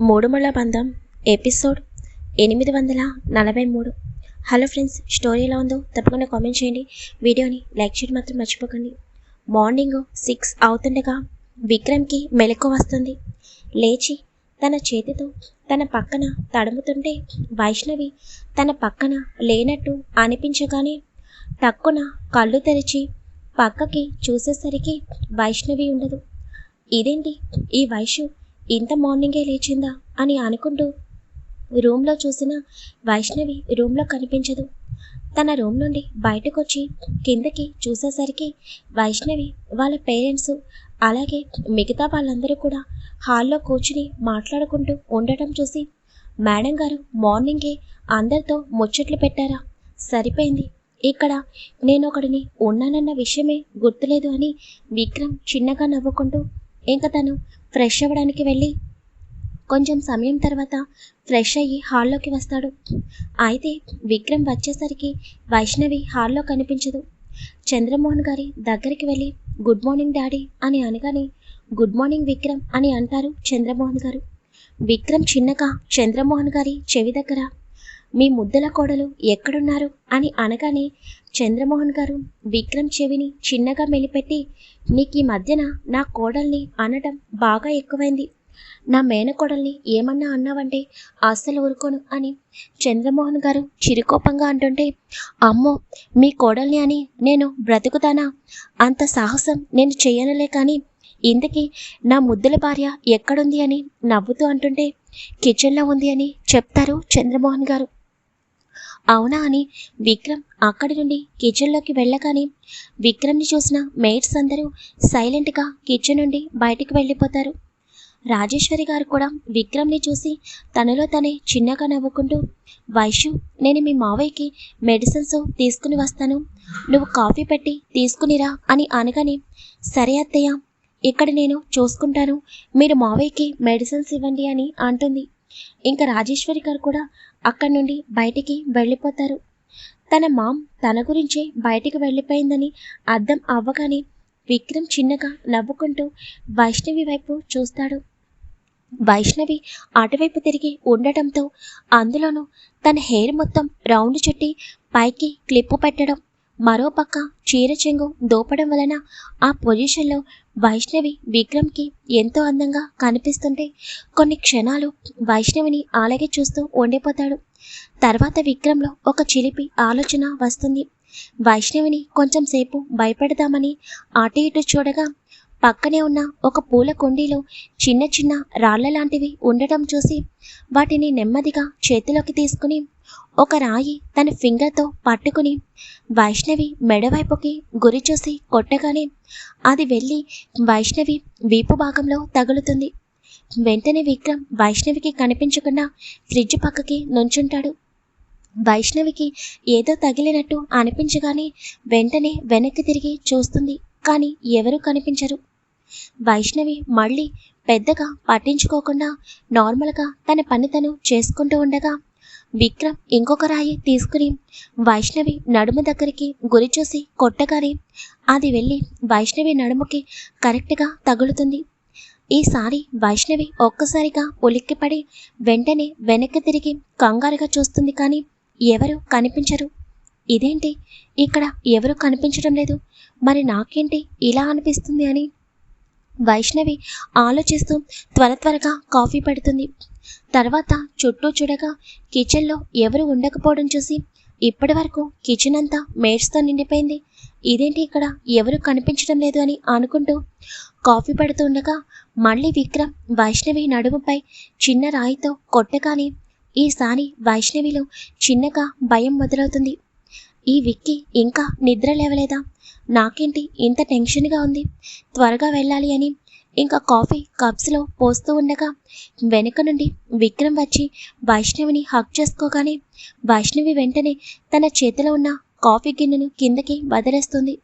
మూడుముళ్ళ బంధం ఎపిసోడ్ ఎనిమిది వందల నలభై మూడు. హలో ఫ్రెండ్స్ స్టోరీ ఎలా ఉందో తప్పకుండా కామెంట్ చేయండి. వీడియోని లైక్ చేయడం మాత్రం మర్చిపోకండి. మార్నింగ్ సిక్స్ అవుతుండగా విక్రమ్కి మెలకు వస్తుంది. లేచి తన చేతితో తన పక్కన తడుముతుంటే వైష్ణవి తన పక్కన లేనట్టు అనిపించగానే టక్కున కళ్ళు తెరిచి పక్కకి చూసేసరికి వైష్ణవి ఉండదు. ఇదేంటి? ఈ వైష్ణవి ఇంత మార్నింగే లేచిందా అని అనుకుంటూ రూమ్లో చూసిన వైష్ణవి రూమ్లో కనిపించదు. తన రూమ్ నుండి బయటకొచ్చి కిందకి చూసేసరికి వైష్ణవి వాళ్ళ పేరెంట్స్ అలాగే మిగతా వాళ్ళందరూ కూడా హాల్లో కూర్చుని మాట్లాడుకుంటూ ఉండటం చూసి మేడం గారు మార్నింగే అందరితో ముచ్చట్లు పెట్టారా? సరిపోయింది. ఇక్కడ నేను ఒకడిని ఉన్నానన్న విషయమే గుర్తులేదు అని విక్రమ్ చిన్నగా నవ్వుకుంటూ ఇంకా తను ఫ్రెష్ అవ్వడానికి వెళ్ళి. కొంచెం సమయం తర్వాత ఫ్రెష్ అయ్యి హాల్లోకి వస్తాడు. అయితే విక్రమ్ వచ్చేసరికి వైష్ణవి హాల్లో కనిపించదు. చంద్రమోహన్ గారి దగ్గరికి వెళ్ళి గుడ్ మార్నింగ్ డాడీ అని అనగానే గుడ్ మార్నింగ్ విక్రమ్ అని అంటారు చంద్రమోహన్ గారు. విక్రమ్ చిన్నగా చంద్రమోహన్ గారి చెవి దగ్గర మీ ముద్దల కోడలు ఎక్కడున్నారు? అని అనగానే చంద్రమోహన్ గారు విక్రమ్ చెవిని చిన్నగా మెలిపెట్టి నీకు ఈ మధ్యన నా కోడల్ని అనటం బాగా ఎక్కువైంది. నా మేనకోడల్ని ఏమన్నా అన్నావంటే అస్సలు ఊరుకోను అని చంద్రమోహన్ గారు చిరుకోపంగా అంటుంటే అమ్మో మీ కోడల్ని అని నేను బ్రతుకుతానా? అంత సాహసం నేను చేయనులే కానీ ఇంతకీ నా ముద్దుల భార్య ఎక్కడుంది అని నవ్వుతూ అంటుంటే కిచెన్లో ఉంది అని చెప్తారు చంద్రమోహన్ గారు. అవునా అని విక్రమ్ అక్కడి నుండి కిచెన్లోకి వెళ్ళగానే విక్రమ్ని చూసిన మేట్స్ అందరూ సైలెంట్గా కిచెన్ నుండి బయటికి వెళ్ళిపోతారు. రాజేశ్వరి గారు కూడా విక్రమ్ని చూసి తనలో తనే చిన్నగా నవ్వుకుంటూ వైషు నేను మీ మావయ్యకి మెడిసిన్స్ తీసుకుని వస్తాను. నువ్వు కాఫీ పెట్టి తీసుకునిరా అని అనగానే సరే అత్తయ్య ఇక్కడ నేను చూసుకుంటాను. మీరు మావయ్యకి మెడిసిన్స్ ఇవ్వండి అని అంటుంది. ఇంకా రాజేశ్వరి గారు కూడా అక్కడి నుండి బయటికి వెళ్ళిపోతారు. తన మామ్ తన గురించే బయటికి వెళ్ళిపోయిందని అర్థం అవ్వగానే విక్రమ్ చిన్నగా నవ్వుకుంటూ వైష్ణవి వైపు చూస్తాడు. వైష్ణవి అటువైపు తిరిగి ఉండటంతో అందులోనూ తన హెయిర్ మొత్తం రౌండ్ చుట్టి పైకి క్లిప్పు పెట్టడం మరోపక్క చీర చెంగు దోపడం వలన ఆ పొజిషన్లో వైష్ణవి విక్రమ్కి ఎంతో అందంగా కనిపిస్తుంటే కొన్ని క్షణాలు వైష్ణవిని అలాగే చూస్తూ ఉండిపోతాడు. తర్వాత విక్రమ్లో ఒక చిలిపి ఆలోచన వస్తుంది. వైష్ణవిని కొంచెం సేపు భయపెడదామని అటు ఇటు చూడగా పక్కనే ఉన్న ఒక పూల కుండీలో చిన్న చిన్న రాళ్ళ లాంటివి ఉండటం చూసి వాటిని నెమ్మదిగా చేతిలోకి తీసుకుని ఒక రాయి తన ఫింగర్తో పట్టుకుని వైష్ణవి మెడవైపుకి గురి చూసి కొట్టగానే అది వెళ్ళి వైష్ణవి వీపు భాగంలో తగులుతుంది. వెంటనే విక్రమ్ వైష్ణవికి కనిపించకుండా ఫ్రిడ్జ్ పక్కకి నుంచుంటాడు. వైష్ణవికి ఏదో తగిలినట్టు అనిపించగానే వెంటనే వెనక్కి తిరిగి చూస్తుంది కానీ ఎవరూ కనిపించరు. వైష్ణవి మళ్ళీ పెద్దగా పట్టించుకోకుండా నార్మల్గా తన పని తను చేసుకుంటూ ఉండగా విక్రమ్ ఇంకొక రాయి తీసుకుని వైష్ణవి నడుము దగ్గరికి గురి చూసి కొట్టగానే అది వెళ్ళి వైష్ణవి నడుముకి కరెక్ట్గా తగులుతుంది. ఈసారి వైష్ణవి ఒక్కసారిగా ఉలిక్కిపడి వెంటనే వెనక్కి తిరిగి కంగారుగా చూస్తుంది కానీ ఎవరు కనిపించరు. ఇదేంటి? ఇక్కడ ఎవరు కనిపించడం లేదు? మరి నాకేంటి ఇలా అనిపిస్తుంది అని వైష్ణవి ఆలోచిస్తూ త్వర త్వరగా కాఫీ పెడుతుంది. తర్వాత చుట్టూ చూడగా కిచెన్లో ఎవరు ఉండకపోవడం చూసి ఇప్పటి వరకు కిచెన్ అంతా మేడ్స్తో నిండిపోయింది. ఇదేంటి ఇక్కడ? ఎవరు కనిపించడం లేదు అని అనుకుంటూ కాఫీ పడుతుండగా మళ్ళీ విక్రమ్ వైష్ణవి నడుముపై చిన్న రాయితో కొట్టగానే ఈసారి వైష్ణవిలో చిన్నగా భయం మొదలవుతుంది. ఈ విక్కి ఇంకా నిద్ర లేవలేదా? నాకేంటి ఇంత టెన్షన్గా ఉంది? త్వరగా వెళ్ళాలి అని ఇంకా కాఫీ కప్స్లో పోస్తూ ఉండగా వెనుక నుండి విక్రమ్ వచ్చి వైష్ణవిని హక్ చేసుకోగానే వైష్ణవి వెంటనే తన చేతిలో ఉన్న కాఫీ గిన్నెను కిందకి వదిలేస్తుంది.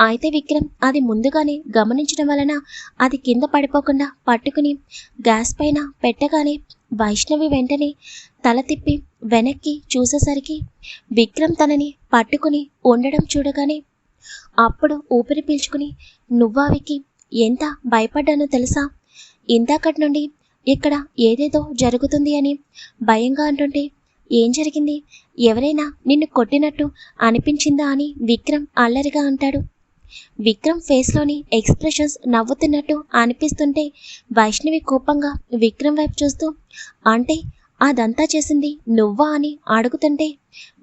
అయితే విక్రమ్ అది ముందుగానే గమనించడం వలన అది కింద పడిపోకుండా పట్టుకుని గ్యాస్ పైన పెట్టగానే వైష్ణవి వెంటనే తల తిప్పి వెనక్కి చూసేసరికి విక్రమ్ తనని పట్టుకుని ఉండడం చూడగానే అప్పుడు ఊపిరి పీల్చుకుని నువ్వావికి ఎంత భయపడ్డానో తెలుసా? ఇందాకటి నుండి ఇక్కడ ఏదేదో జరుగుతుంది అని భయంగా అంటుంటే ఏం జరిగింది? ఎవరైనా నిన్ను కొట్టినట్టు అనిపించిందా అని విక్రమ్ అల్లరిగా అంటాడు. విక్రమ్ ఫేస్లోని ఎక్స్ప్రెషన్స్ నవ్వుతున్నట్టు అనిపిస్తుంటే వైష్ణవి కోపంగా విక్రమ్ వైపు చూస్తూ అంటే అదంతా చేసింది నువ్వా అని అడుగుతుంటే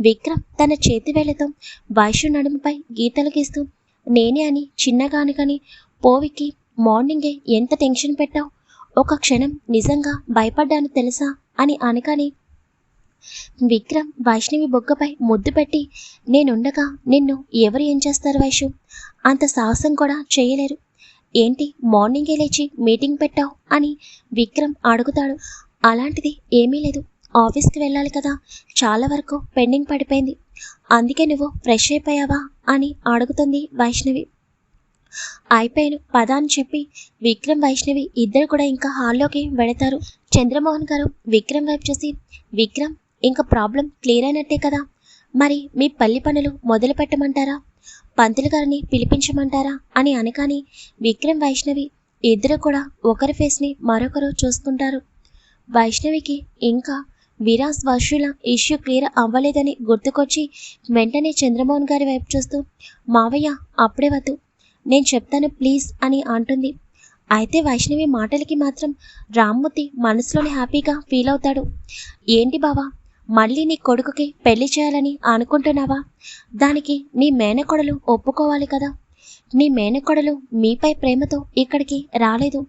విక్రమ్ తన చేతి వేళ్ళతో వైష్ణు నడుముపై గీతలు గీస్తూ నేనే అని చిన్నగా అనుకని పోవికి మార్నింగే ఎంత టెన్షన్ పెట్టావు? ఒక క్షణం నిజంగా భయపడ్డాను తెలుసా? అని అనకని విక్రమ్ వైష్ణవి బొగ్గపై ముద్దు పెట్టి నేనుండగా నిన్ను ఎవరు ఏం చేస్తారు వైషు? అంత సాహసం కూడా చేయలేరు. ఏంటి మార్నింగే లేచి మీటింగ్ పెట్టావు? అని విక్రమ్ అడుగుతాడు. అలాంటిది ఏమీ లేదు. ఆఫీస్కి వెళ్ళాలి కదా. చాలా వరకు పెండింగ్ పడిపోయింది. అందుకే నువ్వు ఫ్రెష్ అయిపోయావా? అని అడుగుతుంది వైష్ణవి. అయిపోయాను. పద అని చెప్పి విక్రమ్ వైష్ణవి ఇద్దరు కూడా ఇంకా హాల్లోకి వెళతారు. చంద్రమోహన్ గారు విక్రమ్ వైపు చూసి విక్రమ్ ఇంకా ప్రాబ్లం క్లియర్ అయినట్టే కదా? మరి మీ పల్లి పనులు మొదలు పెట్టమంటారా? పంతులు గారిని పిలిపించమంటారా? అని అనకాని విక్రమ్ వైష్ణవి ఇద్దరు కూడా ఒకరి ఫేస్ని మరొకరు చూసుకుంటారు వైష్ణవికి ఇంకా విరాస్ వర్షుల ఇష్యూ క్లియర్ అవ్వలేదని గుర్తుకొచ్చి వెంటనే చంద్రమోహన్ గారి వైపు చూస్తూ మావయ్య అప్పుడే వద్దు. నేను చెప్తాను ప్లీజ్ అని అంటుంది. అయితే వైష్ణవి మాటలకి మాత్రం రామ్మూర్తి మనసులోని హ్యాపీగా ఫీల్ అవుతాడు. ఏంటి బావా మళ్ళీ నీ కొడుకుకి పెళ్ళి చేయాలని అనుకుంటున్నావా? దానికి నీ మేనకొడలు ఒప్పుకోవాలి కదా? నీ మేనకొడలు మీపై ప్రేమతో ఇక్కడికి రాలేదు.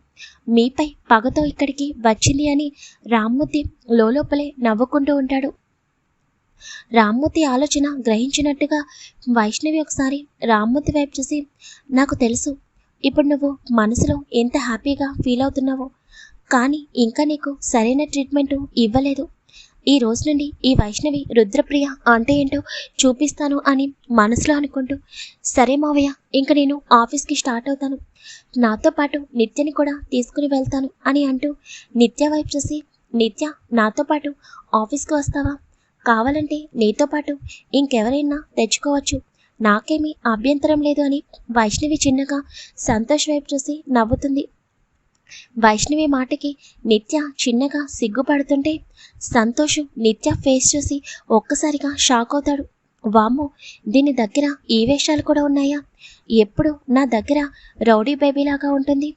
మీపై పగతో ఇక్కడికి వచ్చింది అని రామ్మూర్తి లోపలే నవ్వుకుంటూ ఉంటాడు. రామ్మూర్తి ఆలోచన గ్రహించినట్టుగా వైష్ణవి ఒకసారి రామ్మూర్తి వైపు చూసి నాకు తెలుసు. ఇప్పుడు నువ్వు మనసులో ఎంత హ్యాపీగా ఫీల్ అవుతున్నావో. కానీ ఇంకా నీకు సరైన ట్రీట్మెంట్ ఇవ్వలేదు. ఈ రోజు నుండి ఈ వైష్ణవి రుద్రప్రియ అంటే ఏంటో చూపిస్తాను అని మనసులో అనుకుంటూ సరే మావయ్య ఇంక నేను ఆఫీస్కి స్టార్ట్ అవుతాను. నాతో పాటు నిత్యని కూడా తీసుకుని వెళ్తాను అని అంటూ నిత్య వైపు చూసి నిత్య నాతో పాటు ఆఫీస్కి వస్తావా? కావాలంటే నీతో పాటు ఇంకెవరైనా తెచ్చుకోవచ్చు. నాకేమీ అభ్యంతరం లేదు అని వైష్ణవి చిన్నగా సంతోష్ వైపు చూసి నవ్వుతుంది. వైష్ణవి మాటకి నిత్య చిన్నగా సిగ్గుపడుతుంటే సంతోష్ నిత్య ఫేస్ చూసి ఒక్కసారిగా షాక్ అవుతాడు. వాము దీని దగ్గర ఈ వేషాలు కూడా ఉన్నాయా? ఎప్పుడు నా దగ్గర రౌడీ బేబీలాగా ఉంటుంది.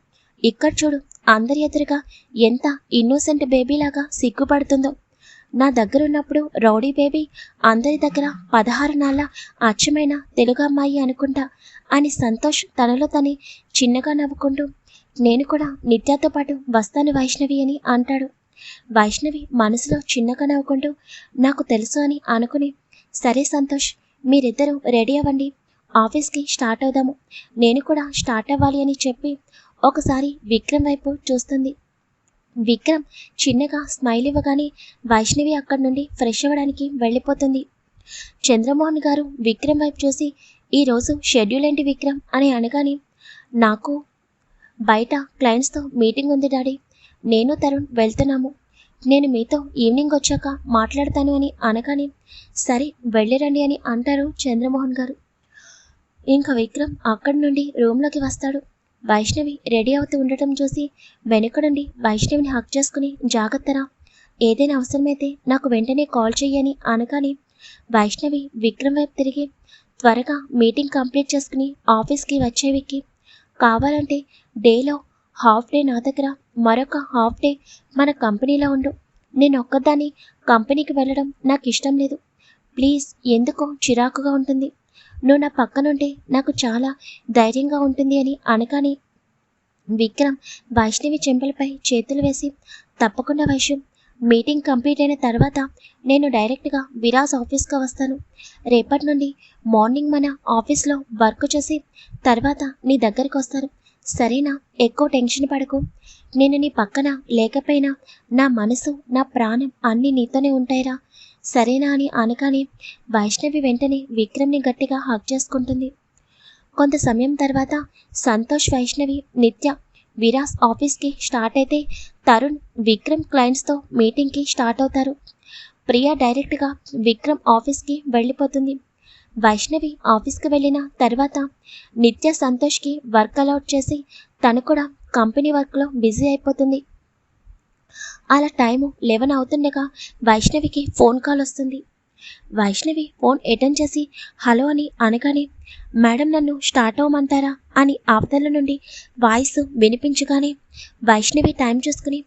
ఇక్కడ చూడు అందరి ఎదురుగా ఎంత ఇన్నోసెంట్ బేబీలాగా సిగ్గుపడుతుందో. నా దగ్గర ఉన్నప్పుడు రౌడీ బేబీ అందరి దగ్గర పదహారు నాళ్ళ అచ్చమైన తెలుగు అమ్మాయి అనుకుంటా. అని సంతోష్ తనలో తని చిన్నగా నవ్వుకుంటూ నేను కూడా నిత్యాతో పాటు వస్తాను వైష్ణవి అని అంటాడు. వైష్ణవి మనసులో చిన్నగా నవ్వుకుంటూ నాకు తెలుసు అని అనుకుని సరే సంతోష్ మీరిద్దరూ రెడీ అవ్వండి. ఆఫీస్కి స్టార్ట్ అవుదాము. నేను కూడా స్టార్ట్ అవ్వాలి అని చెప్పి ఒకసారి విక్రమ్ వైపు చూస్తుంది. విక్రమ్ చిన్నగా స్మైల్ ఇవ్వగానే వైష్ణవి అక్కడి నుండి ఫ్రెష్ అవ్వడానికి వెళ్ళిపోతుంది. చంద్రమోహన్ గారు విక్రమ్ వైపు చూసి ఈరోజు షెడ్యూల్ ఏంటి విక్రమ్? అని అనగానే నాకు బయట క్లయింట్స్తో మీటింగ్ ఉంది డాడీ. నేను తరుణ్ వెళ్తున్నాము. నేను మీతో ఈవినింగ్ వచ్చాక మాట్లాడతాను అని అనగానే సరే వెళ్ళిరండి అని అంటారు చంద్రమోహన్ గారు. ఇంకా విక్రమ్ అక్కడి నుండి రూమ్లోకి వస్తాడు. వైష్ణవి రెడీ అవుతూ ఉండటం చూసి వెనుక నుండి వైష్ణవిని హక్ చేసుకుని జాగ్రత్తరా? ఏదైనా అవసరమైతే నాకు వెంటనే కాల్ చెయ్యని అనగానే వైష్ణవి విక్రమ్ వైపు తిరిగి త్వరగా మీటింగ్ కంప్లీట్ చేసుకుని ఆఫీస్కి వచ్చే విక్కి. కావాలంటే డేలో హాఫ్ డే నా దగ్గర మరొక హాఫ్ డే మన కంపెనీలో ఉండు. నేను ఒక్కదాన్ని కంపెనీకి వెళ్ళడం నాకు ఇష్టం లేదు. ప్లీజ్ ఎందుకో చిరాకుగా ఉంటుంది. నువ్వు నా పక్కనుంటే నాకు చాలా ధైర్యంగా ఉంటుంది అని అనగానే విక్రమ్ వైష్ణవి చెంపలపై చేతులు వేసి తప్పకుండా వైష్ణవ్ మీటింగ్ కంప్లీట్ అయిన తర్వాత నేను డైరెక్ట్గా విరాజ్ ఆఫీస్కి వస్తాను. రేపటి నుండి మార్నింగ్ మన ఆఫీస్లో వర్క్ చేసి తర్వాత నీ దగ్గరికి వస్తాను సరేనా? ఎక్కువ టెన్షన్ పడకు. నేను నీ పక్కన లేకపోయినా నా మనసు నా ప్రాణం అన్నీ నీతోనే ఉంటాయిరా. సరేనా అని అనగానే వైష్ణవి వెంటనే విక్రమ్ని గట్టిగా హక్ చేసుకుంటుంది. కొంత సమయం తర్వాత సంతోష్ వైష్ణవి నిత్య విరాస్ ఆఫీస్కి స్టార్ట్ అయితే తరుణ్ విక్రమ్ క్లయింట్స్తో మీటింగ్కి స్టార్ట్ అవుతారు. ప్రియా డైరెక్ట్గా విక్రమ్ ఆఫీస్కి వెళ్ళిపోతుంది. వైష్ణవి ఆఫీస్కి వెళ్ళిన తర్వాత నిత్య సంతోష్కి వర్క్ అలౌట్ చేసి తను కూడా కంపెనీ వర్క్లో బిజీ అయిపోతుంది. అలా టైము లెవెన్ అవుతుండగా వైష్ణవికి ఫోన్ కాల్ వస్తుంది. వైష్ణవి ఫోన్ అటెండ్ చేసి హలో అని అనగానే మేడం నన్ను స్టార్ట్ అవ్వమంటారా? అని అవతల నుండి వాయిస్ వినిపించగానే వైష్ణవి టైం చూసుకుని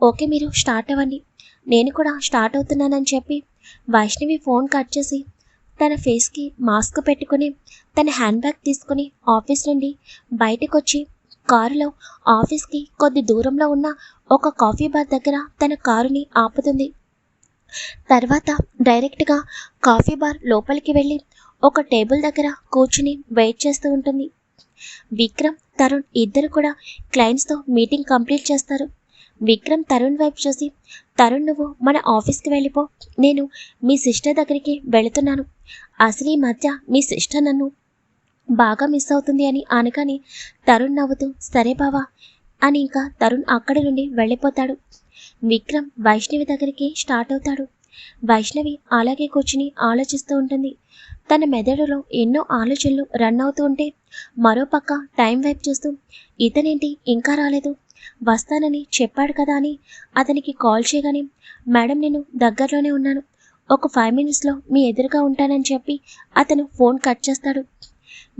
ఓకే మీరు స్టార్ట్ అవ్వండి. నేను కూడా స్టార్ట్ అవుతున్నానని చెప్పి వైష్ణవి ఫోన్ కట్ చేసి తన ఫేస్కి మాస్క్ పెట్టుకుని తన హ్యాండ్ బ్యాగ్ తీసుకుని ఆఫీస్ నుండి బయటకు వచ్చి కారులో ఆఫీస్కి కొద్ది దూరంలో ఉన్న ఒక కాఫీ బార్ దగ్గర తన కారుని ఆపుతుంది. తర్వాత డైరెక్ట్గా కాఫీ బార్ లోపలికి వెళ్ళి ఒక టేబుల్ దగ్గర కూర్చుని వెయిట్ చేస్తూ ఉంటుంది. విక్రమ్ తరుణ్ ఇద్దరు కూడా క్లయింట్స్తో మీటింగ్ కంప్లీట్ చేస్తారు. విక్రమ్ తరుణ్ వైపు చూసి తరుణ్ నువ్వు మన ఆఫీస్కి వెళ్ళిపో. నేను మీ సిస్టర్ దగ్గరికి వెళుతున్నాను. అసలు ఈ మధ్య మీ సిస్టర్ నన్ను బాగా మిస్ అవుతుంది అని అనగానే తరుణ్ నవ్వుతూ సరే బావా అని ఇంకా తరుణ్ అక్కడి నుండి వెళ్ళిపోతాడు. విక్రమ్ వైష్ణవి దగ్గరికి స్టార్ట్ అవుతాడు. వైష్ణవి అలాగే కూర్చుని ఆలోచిస్తూ ఉంటుంది. తన మెదడులో ఎన్నో ఆలోచనలు రన్ అవుతూ ఉంటే మరోపక్క టైం వైపు చూస్తూ ఇతనేంటి ఇంకా రాలేదు? వస్తానని చెప్పాడు కదా అని అతనికి కాల్ చేయగానే మేడం నేను దగ్గరలోనే ఉన్నాను. ఒక ఫైవ్ మినిట్స్లో మీ ఎదురుగా ఉంటానని చెప్పి అతను ఫోన్ కట్ చేస్తాడు.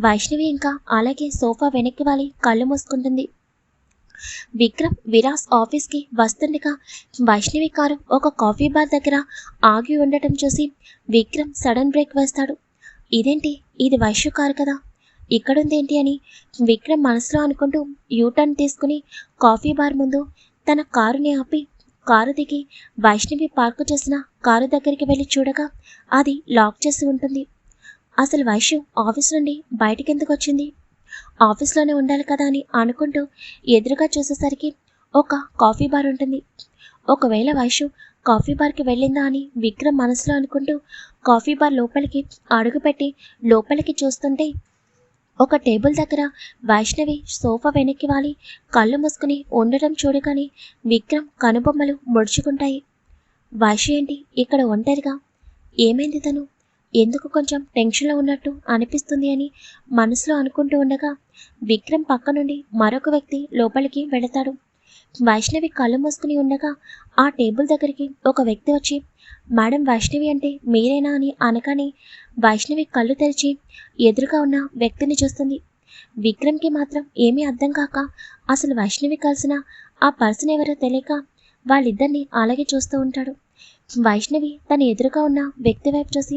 వైష్ణవి ఇంకా అలాగే సోఫా వెనక్కి వాలి కళ్ళు మూసుకుంటుంది. విక్రమ్ విరాస్ ఆఫీస్కి వస్తుండగా వైష్ణవి కారు ఒక కాఫీ బార్ దగ్గర ఆగి ఉండటం చూసి విక్రమ్ సడన్ బ్రేక్ వేస్తాడు. ఇదేంటి? ఇది వైశ్యు కారు కదా. ఇక్కడుందేంటి అని విక్రమ్ మనసులో అనుకుంటూ యూటర్న్ తీసుకుని కాఫీ బార్ ముందు తన కారుని ఆపి కారు దిగి వైష్ణవి పార్కు చేసిన కారు దగ్గరికి వెళ్ళి చూడగా అది లాక్ చేసి ఉంటుంది. అసలు వైశ్యు ఆఫీస్ నుండి బయటికి ఎందుకు వచ్చింది? ఆఫీస్లోనే ఉండాలి కదా అని అనుకుంటూ ఎదురుగా చూసేసరికి ఒక కాఫీ బార్ ఉంటుంది. ఒకవేళ వైషు కాఫీ బార్కి వెళ్ళిందా అని విక్రమ్ మనసులో అనుకుంటూ కాఫీ బార్ లోపలికి అడుగుపెట్టి లోపలికి చూస్తుంటే ఒక టేబుల్ దగ్గర వైష్ణవి సోఫా వెనక్కి వాలి కళ్ళు మూసుకుని ఉండటం చూడగానే విక్రమ్ కనుబొమ్మలు ముడుచుకుంటాయి. వైషు ఏంటి? ఇక్కడ ఒంటరిగా? ఏమైంది తను? ఎందుకు కొంచెం టెన్షన్లో ఉన్నట్టు అనిపిస్తుంది అని మనసులో అనుకుంటూ ఉండగా విక్రమ్ పక్క నుండి మరొక వ్యక్తి లోపలికి వెళతాడు. వైష్ణవి కళ్ళు మూసుకుని ఉండగా ఆ టేబుల్ దగ్గరికి ఒక వ్యక్తి వచ్చి మేడం వైష్ణవి అంటే మీరేనా అని అనగానే వైష్ణవి కళ్ళు తెరిచి ఎదురుగా ఉన్న వ్యక్తిని చూస్తుంది. విక్రమ్కి మాత్రం ఏమీ అర్థం కాక అసలు వైష్ణవి కలిసిన ఆ పర్సన్ ఎవరో తెలియక వాళ్ళిద్దరిని అలాగే చూస్తూ ఉంటాడు. వైష్ణవి తన ఎదురుగా ఉన్న వ్యక్తి వైపు చూసి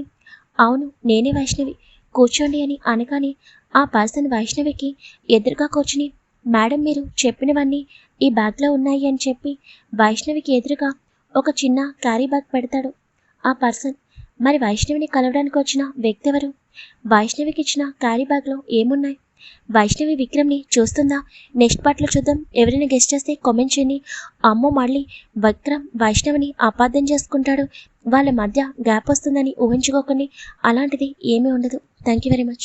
అవును నేనే వైష్ణవి. కూర్చోండి అని అనగానే ఆ పర్సన్ వైష్ణవికి ఎదురుగా కూర్చుని మేడం మీరు చెప్పినవన్నీ ఈ బ్యాగ్లో ఉన్నాయి అని చెప్పి వైష్ణవికి ఎదురుగా ఒక చిన్న క్యారీ బ్యాగ్ పెడతాడు. ఆ పర్సన్ మరి వైష్ణవిని కలవడానికి వచ్చిన వ్యక్తి ఎవరు? వైష్ణవికి ఇచ్చిన క్యారీ బ్యాగ్లో ఏమున్నాయి? వైష్ణవి విక్రమ్ని చూస్తుందా నెక్స్ట్ పార్ట్లో చూద్దాం. ఎవరైనా గెస్ట్ చేస్తే కామెంట్ చేయండి. అమ్మో మళ్ళీ విక్రమ్ వైష్ణవిని అపార్థం చేసుకుంటాడు. వాళ్ళ మధ్య గ్యాప్ వస్తుందని ఊహించుకోకండి. అలాంటిది ఏమీ ఉండదు. Thank you very much